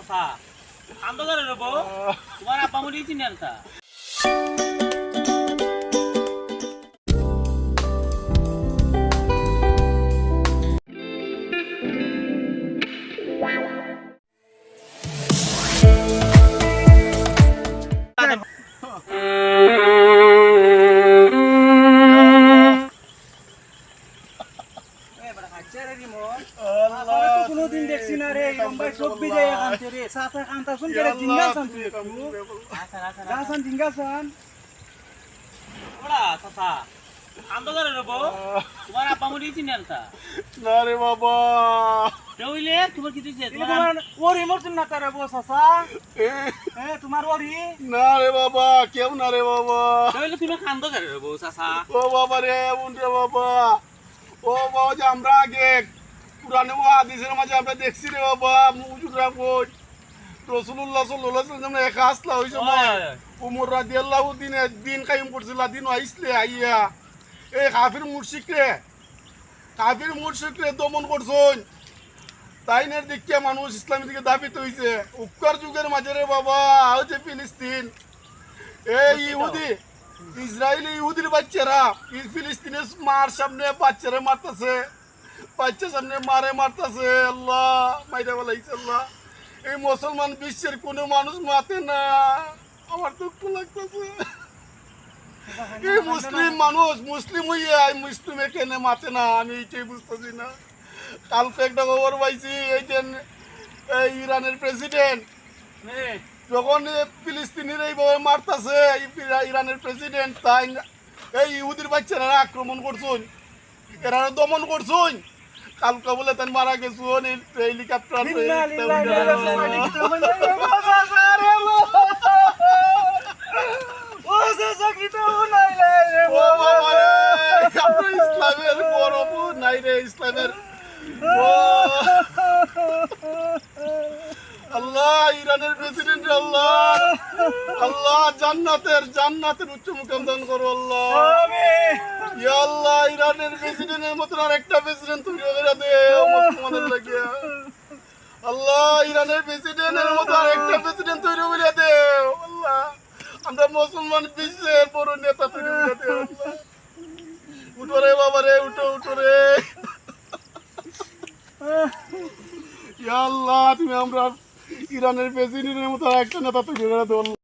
চাচা আন্দোলনের রব তোমার আব্বা মনে চিনে আর কোনোদিন দেখছি না রে লম্বাই সব বিজয় এখানতে রে সাথে কান্তা শুন করে জিঙ্গাসান তুই একটু আসান আসান গাসান জিঙ্গাসান ওরা চাচা আন্দোলনের রব তোমার আব্বা মনে চিনি আর তা না রে বাবা হইলে তোমার কি দিছে তোমার ওরি মরতুন না তারে বস আসা এ, এ তোমার ওরি না রে বাবা। কেউ না রে বাবা তুমি কান্দ করে রব চাচা? ও বাবা রে বাবা। ও বাবা যে আমরা আগে পুরানো হাদিসের মাঝে আমরা দেখছি রে বাবা মুজুর রাখুন রসুল্লাহ সাল্লাহ সাল্লাম একা আসলা হয়েছে উমর রাদি আল্লাহ দিনে দিন কাইম করছিল দিন আইসলে আইয়া। এই কাফির মুর্শিক রে কাফির মুর্শিক রে দমন করছন। তাই নের দিকে মানুষ ইসলামের দিকে দাবিত হইছে। উপকার যুগের মাঝে রে বাবা হচ্ছে ফিলিস্তিন। এই ইহুদি ইসরায়েলি ইহুদির বাচ্চারা ফিলিস্তিনের মার সামনে বাচ্চারা মারতেছে। বাচ্চার সামনে মারে মারতেছে, আল্লাহ, মাইরা বলাইছে আল্লাহ। এই মুসলমান বিশ্বের কোনো মানুষ মাতে না। আমার দুঃখ লাগতেছে। এই মুসলিম মানুষ, মুসলিম হইয়া মুসলিমে কেনে মাতে না? আমি এইটাই বুঝতেছি না। কালকে একটা খবর পাইছি, এই যে ইরানের প্রেসিডেন্ট যখন ফিলিস্তিনির এইভাবে মারতাছে ইরানের প্রেসিডেন্ট তাই এই ইহুদির বাচ্চারা আক্রমণ করছুন এরা দমন করছুন কালকে বলে তাই মারা গেছুন হেলিকপ্টার ইসলামের নাই রে ইসলামের আল্লাহ ইরানের প্রেসিডেন্ট আল্লাহ। আল্লাহ জান্নাতের জান্নাতের উচ্চ মুকাম দান করো আল্লাহ। ইয়া আল্লাহ ইরানের প্রেসিডেন্টের মতন আর একটা প্রেসিডেন্ট তুমি করে দে মুসলমানের লাগিয়া। আল্লাহ ইরানের প্রেসিডেন্টের মতো আর একটা প্রেসিডেন্ট তৈরি করে দে আল্লাহ। আমরা মুসলমান বিশ্বের বড় নেতা তৈরি করে দে আল্লাহ। উঠো রে বাবা রে উঠো উঠো রে। ইয়া আল্লাহ তুমি আমরা ইরানের প্রেসিডেন্টের মতো একটা নেতা তো ঘুরে দে আল্লাহ।